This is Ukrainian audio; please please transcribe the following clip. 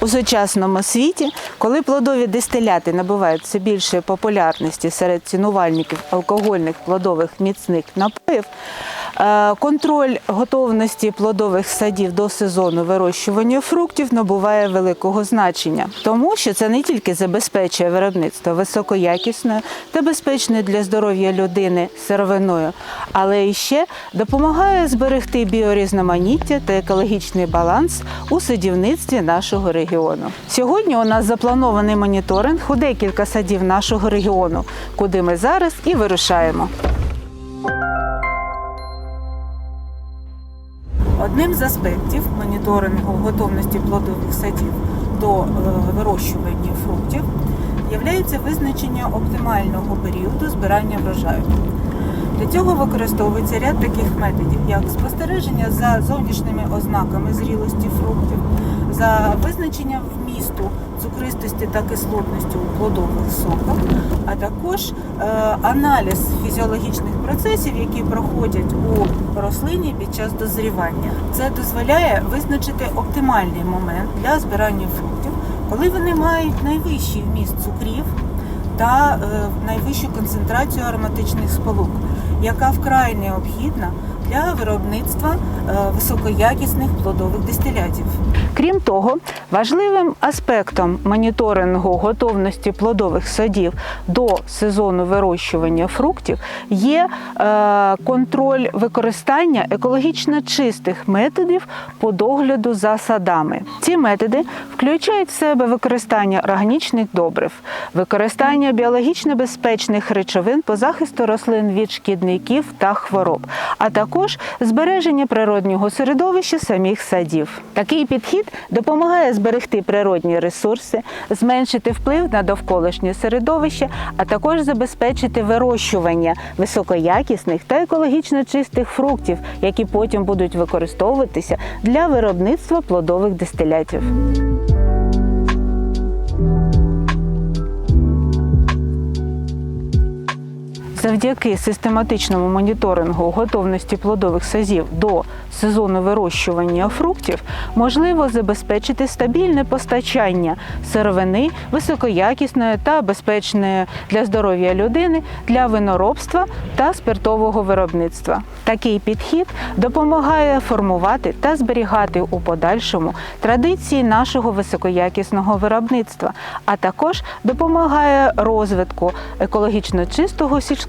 У сучасному світі, коли плодові дистиляти набувають все більшої популярності серед цінувальників алкогольних плодових міцних напоїв, е, контроль готовності плодових садів до сезону вирощування фруктів набуває великого значення, тому що це не тільки забезпечує виробництво високоякісною та безпечною для здоров'я людини сировиною, але і ще допомагає зберегти біорізноманіття та екологічний баланс у садівництві нашого регіону. Сьогодні у нас запланований моніторинг у декілька садів нашого регіону, куди ми зараз і вирушаємо. Одним з аспектів моніторингу готовності плодових садів до е, вирощування фруктів є визначення оптимального періоду збирання врожаю. Для цього використовується ряд таких методів, як спостереження за зовнішніми ознаками зрілості фруктів, за визначенням вмісту цукристості та кислотності у плодових соках, а також е, аналіз фізіологічних процесів, які проходять у рослині під час дозрівання. Це дозволяє визначити оптимальний момент для збирання фруктів, коли вони мають найвищий вміст цукрів та е, найвищу концентрацію ароматичних сполук, яка вкрай необхідна для виробництва е, високоякісних плодових дистилятів. Крім того, важливим аспектом моніторингу готовності плодових садів до сезону вирощування фруктів є е, контроль використання екологічно чистих методів по догляду за садами. Ці методи включають в себе використання органічних добрив, використання біологічно безпечних речовин по захисту рослин від шкідників та хвороб, а також збереження природнього середовища самих садів. Такий підхід допомагає зберегти природні ресурси, зменшити вплив на довколишнє середовище, а також забезпечити вирощування високоякісних та екологічно чистих фруктів, які потім будуть використовуватися для виробництва плодових дистилятів. Завдяки систематичному моніторингу готовності плодових садів до сезону вирощування фруктів можливо забезпечити стабільне постачання сировини високоякісної та безпечної для здоров'я людини для виноробства та спиртового виробництва. Такий підхід допомагає формувати та зберігати у подальшому традиції нашого високоякісного виробництва, а також допомагає розвитку екологічно чистого сільського